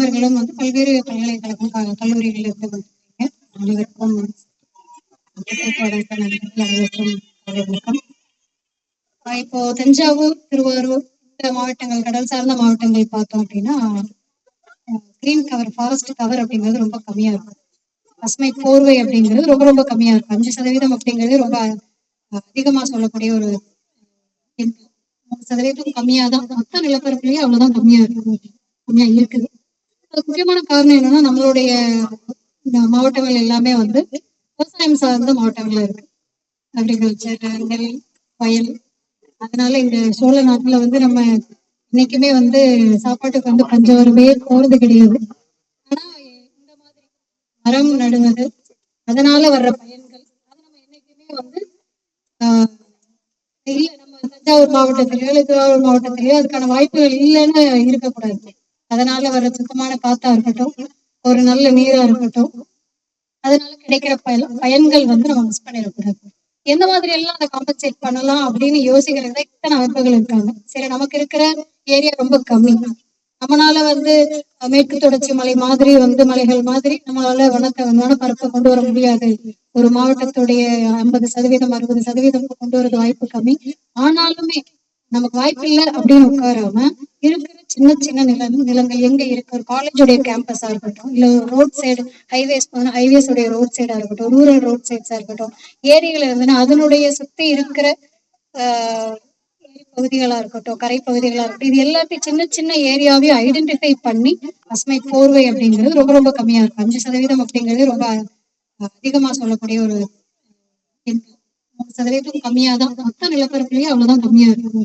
மாணவர்களும் வந்து பல்வேறு பல்கலைக்கழகம் கல்லூரிகளில் இருந்து வந்திருக்கீங்க அனைவருக்கும் அனைவருக்கும் ஆஹ் இப்போ தஞ்சாவூர் திருவாரூர் இந்த மாவட்டங்கள் கடல் சார்ந்த மாவட்டங்கள் பார்த்தோம் அப்படின்னா கிரீன் கவர் ஃபாரஸ்ட் கவர் அப்படிங்கிறது ரொம்ப கம்மியா இருக்கும். பசுமை போர்வை அப்படிங்கிறது ரொம்ப ரொம்ப கம்மியா இருக்கும். அஞ்சு சதவீதம் அப்படிங்கிறது ரொம்ப அதிகமா சொல்லக்கூடிய ஒரு மூணு சதவீதம் கம்மியா தான் மொத்த நிலப்பரப்புலயே அவ்வளவுதான் கம்மியா இருக்கு. கம்மியா இருக்குது. முக்கியமான காரணம் என்னன்னா நம்மளுடைய மாவட்டங்கள் எல்லாமே வந்து விவசாயம் சார்ந்த மாவட்டங்களா இருக்கு. அக்ரிகல்ச்சர் நெல் வயல். அதனால இந்த சோழ நாட்டுல வந்து நம்ம இன்னைக்குமே வந்து சாப்பாட்டுக்கு வந்து பஞ்சம் வரவே போறது கிடையாது. ஆனா இந்த மாதிரி மரம் நடுவது அதனால வர்ற பயன்கள் அது நம்ம என்னைக்குமே வந்து ஆஹ், இல்ல நம்ம தஞ்சாவூர் மாவட்டத்திலயோ இல்ல திருவாரூர் மாவட்டத்திலயோ அதுக்கான வாய்ப்புகள் இல்லைன்னு இருக்கக்கூடாது. அதனால வர்ற சுத்தமான காத்தா இருக்கட்டும் ஒரு நல்ல நீரா இருக்கட்டும் அதனால கிடைக்கிற பயன் பயன்கள் வந்து நம்ம மிஸ் பண்ணிடக்கூடாது. எந்த மாதிரி எல்லாம் அதை காம்பன்சேட் பண்ணலாம் அப்படின்னு யோசிக்கிறதா இத்தனை அமைப்புகள் இருக்காங்க. சரி நமக்கு இருக்கிற ஏரியா ரொம்ப கம்மி. நம்மளால வந்து மேற்கு தொடர்ச்சி மலை மாதிரி வந்து மலைகள் மாதிரி நம்மளால வனத்தை வனப்பரப்பை கொண்டு வர முடியாது. ஒரு மாவட்டத்துடைய ஐம்பது சதவீதம் அறுபது சதவீதம் கொண்டு வரது வாய்ப்பு கம்மி. ஆனாலுமே நமக்கு வாய்ப்பு இல்லை அப்படின்னு உட்காராம இருக்கிற சின்ன சின்ன நிலம் நிலங்கள் எங்க இருக்கு? ஒரு காலேஜுடைய கேம்பஸா இருக்கட்டும் இல்ல ஒரு ரோட் சைடு ஹைவேஸ் ஹைவேஸ் உடைய ரோட் சைடா இருக்கட்டும் ரூரல் ரோட் சைட்ஸா இருக்கட்டும் ஏரிகள் இருந்ததுன்னா அதனுடைய சுத்தி இருக்கிற ஆஹ், பகுதிகளா இருக்கட்டும் கரை பகுதிகளா இருக்கட்டும் இது எல்லாத்தையும் சின்ன சின்ன ஏரியாவையும் ஐடென்டிஃபை பண்ணி பசுமை போர்வை அப்படிங்கிறது ரொம்ப ரொம்ப கம்மியா இருக்கு அஞ்சு சதவீதம் அப்படிங்கிறது ரொம்ப அதிகமா சொல்லக்கூடிய ஒரு சதவீதம் கம்மியா தான் மொத்த நிலப்பரப்புலயே அவ்வளவுதான் கம்மியா இருக்கு